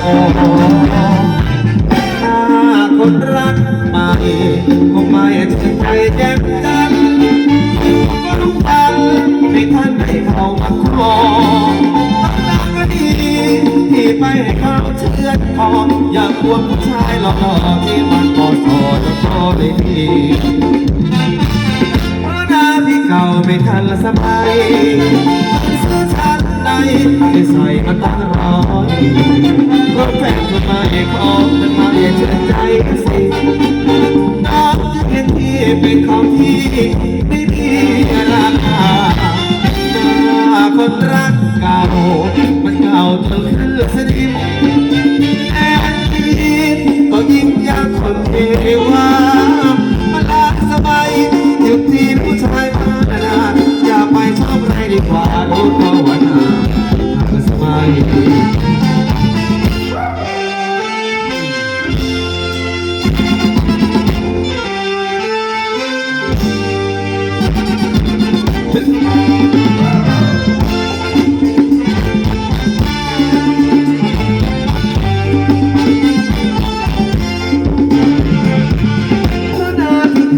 โอ้ถ้าคนรักไม่คงไม่ถึงใจแจ่มจันก็ต้องฟังให้ท่านให้เขามาครองตั้งนานก็ดีที่ไปให้เขาเชื่อทองอย่ากควงผู้ชายหล่อที่มันพอสอจะพอเลยดีเพราะหน้าพี่เก่าไม่ทันละสบายซื้อชั้นในที่ใส่มาตั้งร้อย ของมันมาเชื่อใจสิน้องจะเห็นที่เป็นของที่ไม่มีราคาหน้าคนรักเก่ามันเก่าจนขึ้นสนิมแอนดี้ก็ยิ่งยากคนเทวามาลาสบายหยุดที่ผู้ชายมานาอย่าไปชอบใครดีกว่ารู้ตัวว่านา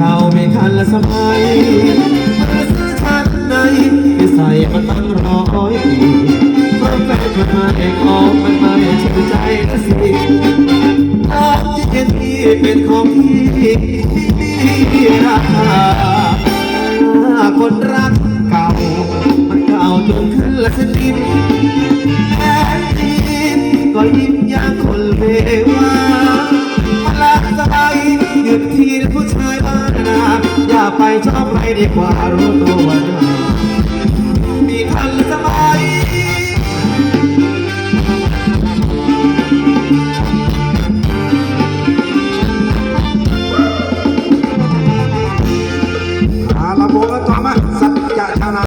ก่าไม่ทันละสมัยมาซื้อชั้นในที่ใส่มาตั้งร้อยปีเพราะแฟนคนมาเองออกมันมาให้ชื่นใจนะสิน้องจะเห็นที่เป็นของที่มีราคาคนรักเก่า มันเก่าจนขึ้นละสนิมแท้จริงก็ยิ้มย่างคนเลวา ชอบใ